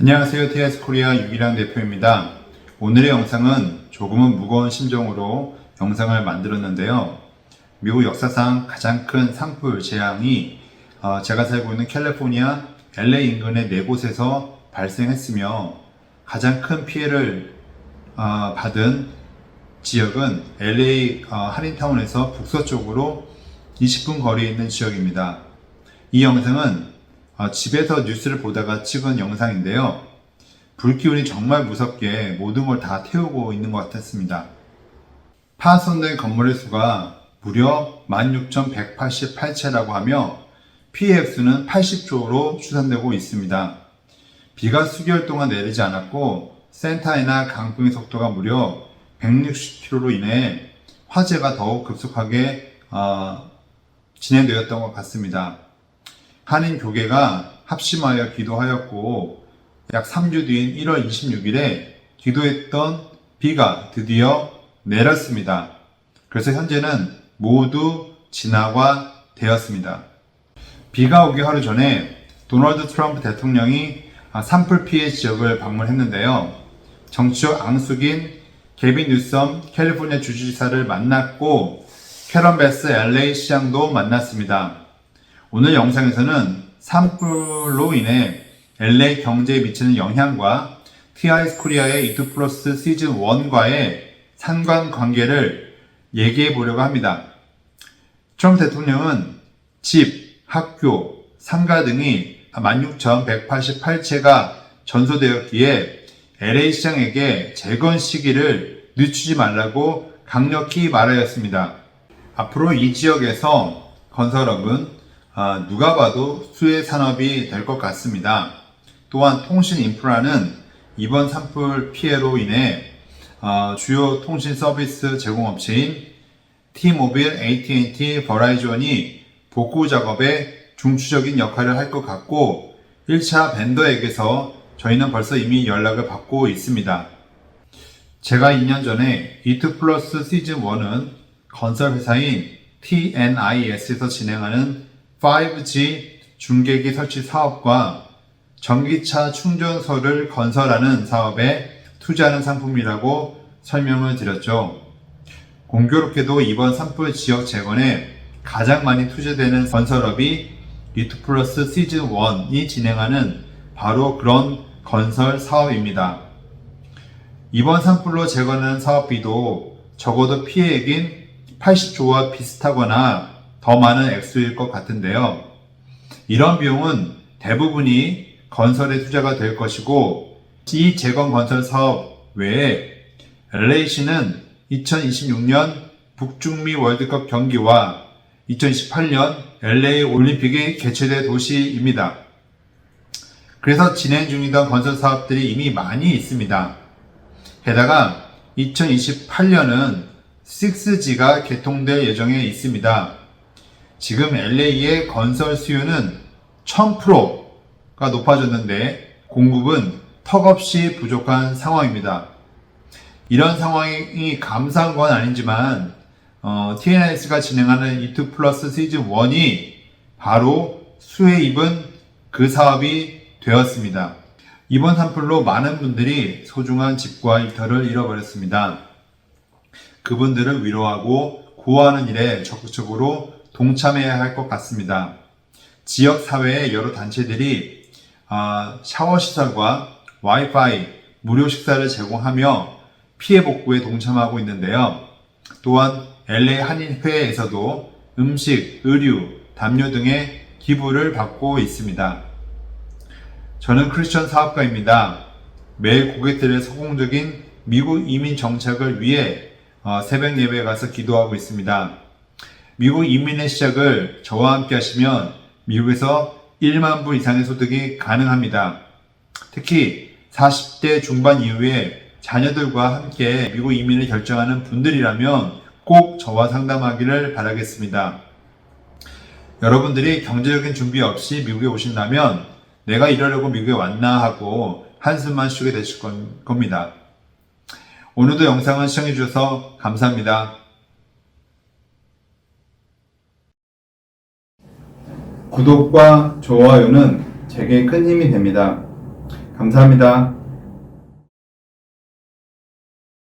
안녕하세요. TS 코리아 유기량 대표입니다. 오늘의 영상은 조금은 무거운 심정으로 영상을 만들었는데요. 미국 역사상 가장 큰 산불 재앙이 어, 제가 살고 있는 캘리포니아 LA 인근의 네 곳에서 발생했으며 가장 큰 피해를 어, 받은 지역은 LA 어, 한인타운에서 북서쪽으로 20분 거리에 있는 지역입니다. 이 영상은 어, 집에서 뉴스를 보다가 찍은 영상인데요. 불기운이 정말 무섭게 모든 걸 다 태우고 있는 것 같았습니다. 파손된 건물의 수가 무려 16,188채라고 하며 피해 액수는 80조로 추산되고 있습니다. 비가 수개월 동안 내리지 않았고 센타이나 강풍의 속도가 무려 160km로 인해 화재가 더욱 급속하게 어, 진행되었던 것 같습니다. 한인 교계가 합심하여 기도하였고 약 3주 뒤인 1월 26일에 기도했던 비가 드디어 내렸습니다. 그래서 현재는 모두 진화가 되었습니다. 비가 오기 하루 전에 도널드 트럼프 대통령이 아, 산불 피해 지역을 방문했는데요. 정치적 앙숙인 개빈 뉴섬 캘리포니아 주지사를 만났고 캐런 베스 LA 시장도 만났습니다. 오늘 영상에서는 산불로 인해 LA 경제에 미치는 영향과 TIS 코리아의 이투 플러스 시즌 1과의 상관관계를 얘기해 보려고 합니다. 트럼프 대통령은 집, 학교, 상가 등이 16,188채가 전소되었기에 LA 시장에게 재건 시기를 늦추지 말라고 강력히 말하였습니다. 앞으로 이 지역에서 건설업은 아, 누가 봐도 수혜 산업이 될 것 같습니다. 또한 통신 인프라는 이번 산불 피해로 인해 아, 주요 통신 서비스 제공업체인 T-모빌, AT&T, 버라이전이 복구 작업에 중추적인 역할을 할 것 같고 1차 벤더에게서 저희는 벌써 이미 연락을 받고 있습니다. 제가 2년 전에 이트 플러스 시즌 1은 건설 회사인 TNIS에서 진행하는 5G 중계기 설치 사업과 전기차 충전소를 건설하는 사업에 투자하는 상품이라고 설명을 드렸죠. 공교롭게도 이번 산불 지역 재건에 가장 많이 투자되는 건설업이 리투 플러스 시즌 1이 진행하는 바로 그런 건설 사업입니다. 이번 산불로 재건하는 사업비도 적어도 피해액인 80조와 비슷하거나 더 많은 액수일 것 같은데요. 이런 비용은 대부분이 건설에 투자가 될 것이고 이 재건 건설 사업 외에 LA시는 2026년 북중미 월드컵 경기와 2028년 LA 올림픽이 개최될 도시입니다. 그래서 진행 중이던 건설 사업들이 이미 많이 있습니다. 게다가 2028년은 6G가 개통될 예정에 있습니다. 지금 LA의 건설 수요는 1000%가 높아졌는데 공급은 턱없이 부족한 상황입니다. 이런 상황이 감사한 건 아니지만 어, TNS가 진행하는 E2 플러스 시즌 1이 바로 수혜 입은 그 사업이 되었습니다. 이번 산불로 많은 분들이 소중한 집과 일터를 잃어버렸습니다. 그분들을 위로하고 구호하는 일에 적극적으로 동참해야 할 것 같습니다. 지역 사회의 여러 단체들이 아, 샤워 시설과 와이파이, 무료 식사를 제공하며 피해 복구에 동참하고 있는데요. 또한 LA 한인회에서도 음식, 의류, 담요 등의 기부를 받고 있습니다. 저는 크리스천 사업가입니다. 매일 고객들의 성공적인 미국 이민 정착을 위해 어, 새벽 예배에 가서 기도하고 있습니다. 미국 이민의 시작을 저와 함께 하시면 미국에서 1만 불 이상의 소득이 가능합니다. 특히 40대 중반 이후에 자녀들과 함께 미국 이민을 결정하는 분들이라면 꼭 저와 상담하기를 바라겠습니다. 여러분들이 경제적인 준비 없이 미국에 오신다면 내가 이러려고 미국에 왔나 하고 한숨만 쉬게 되실 건- 겁니다. 오늘도 영상을 시청해주셔서 감사합니다. 구독과 좋아요는 제게 큰 힘이 됩니다. 감사합니다.